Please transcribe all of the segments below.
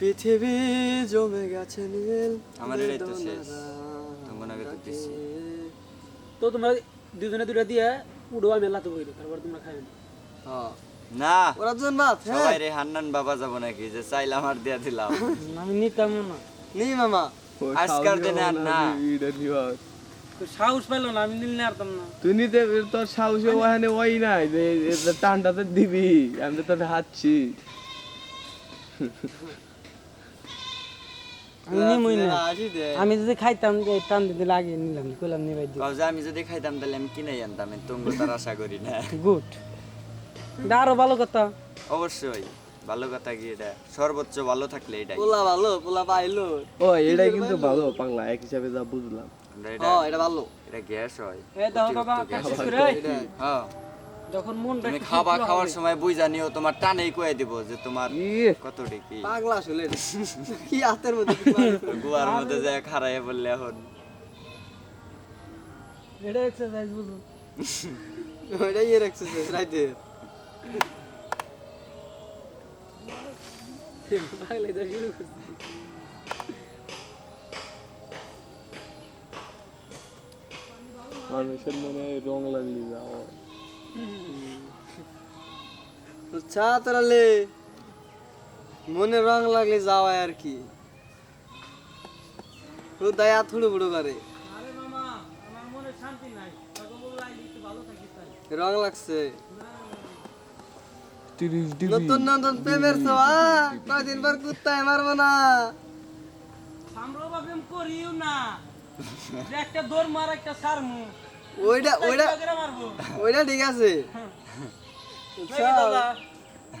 পৃথিবী জমে গেছে নীল আমার এটাই তো শেষ। তোমার আগে তো দিছি। তো তোমরা দুজনে দুটা দিয়ে উড়ো আমি লাতে বইলো তারপর তোমরা না। হ্যাঁ। না। ওরা দুজন হ্যাঁ। সবাই রে হান্নান বাবা যাব নাকি? যে চাইলাম আর দিয়া দিলাম। আমি নিতাম না। নি মামা। আজকাল দিনে আর না সাহস পাইলো না আমি নিলে আরতাম না। তুই নিতে তোর সাহসে ওখানে ওই নাই যে এটা টানটাতে দিবি আমি তো তোর হাঁটছি। আমি দে। যদি খাইতাম যে টান দিতে লাগে নিলাম কইলাম নিবাই দিই যে আমি যদি খাইতাম তাহলে আমি কিনে আনতাম আমি তুমি তার আশা করি না। গুড। এটা আরও ভালো কথা। অবশ্যই ভালো কথা কি এটা? সর্বোচ্চ ভালো থাকলে এটাই। পোলা ভালো পোলা পাইলো। ও এটাই কিন্তু ভালো বাংলা এক হিসাবে যা বুঝলাম। এটা এটা ভালো। এটা গ্যাস হয়। এ দেখো বাবা কাজ করে। হ্যাঁ। যখন মনটা তুমি একটু খাবা ফুরফুরা খাওয়ার সময় বুঝ জানিও তোমার টানেই কয়ে দিব যে তোমার ইয়ে কতটি কি। পাগলা আসলে। কি হাতের মধ্যে গুয়ার মধ্যে যে খারাইয়া বললে এখন। এটা এক্সারসাইজ বুঝুন ওইটাই এর এক্সারসাইজ রাইতে। পাগলে তো শুরু করছি। মানুষের মনে রং লাগলি যাও। তোরালে মনে রং লাগলে যাওয়া আর কি। ও দয়া থুড়ু বুড়ো করে। আরে মামা আমার মনে শান্তি নাই। তখন বলল আইলি একটু ভালো থাকিস তাই। রং লাগছে। নতুন নতুন প্রেমের ছোঁয়া কয়দিন পর কুত্তায় মারবো না। ভাবলাম করিও না। একটা দৌড় মার একটা সারমু ওইটা ওইটা ওইটা ঠিক আছে?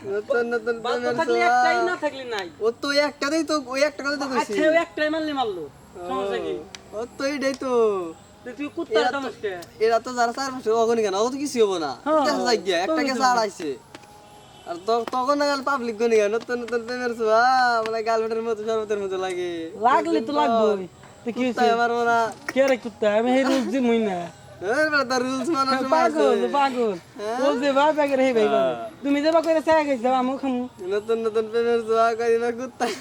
নতুন নতুন ছোঁয়া। একটাই না থাকলে নাই। ও তো একটাতেই তো ওই একটা কথা তো কইছি। আচ্ছা ওই একটাই মারলে মারলো। সমস্যা কি? ও তো এইটাই তো। তো তুই কুত্তার এরা এরা তো যারা চার মাসে অগনি কেন? অত কিছু হব না। হ্যাঁ, গিয়া, একটা। আর তো- তখন পাবলিক গনি কেন নতুন নতুন প্রেমের ছোঁয়া। মানে গার্লফ্রেন্ডের মতো শরবতের মতো লাগে। লাগলে তো লাগবে কি রে কুত্তা আমি না। পাগল পাগল। ও যে ভাই প্যাকের হে ভাই তুমি যে বা করে চাই গেছ আমু খামু। নতুন নতুন প্রেমের ছোঁয়া না কুত্তা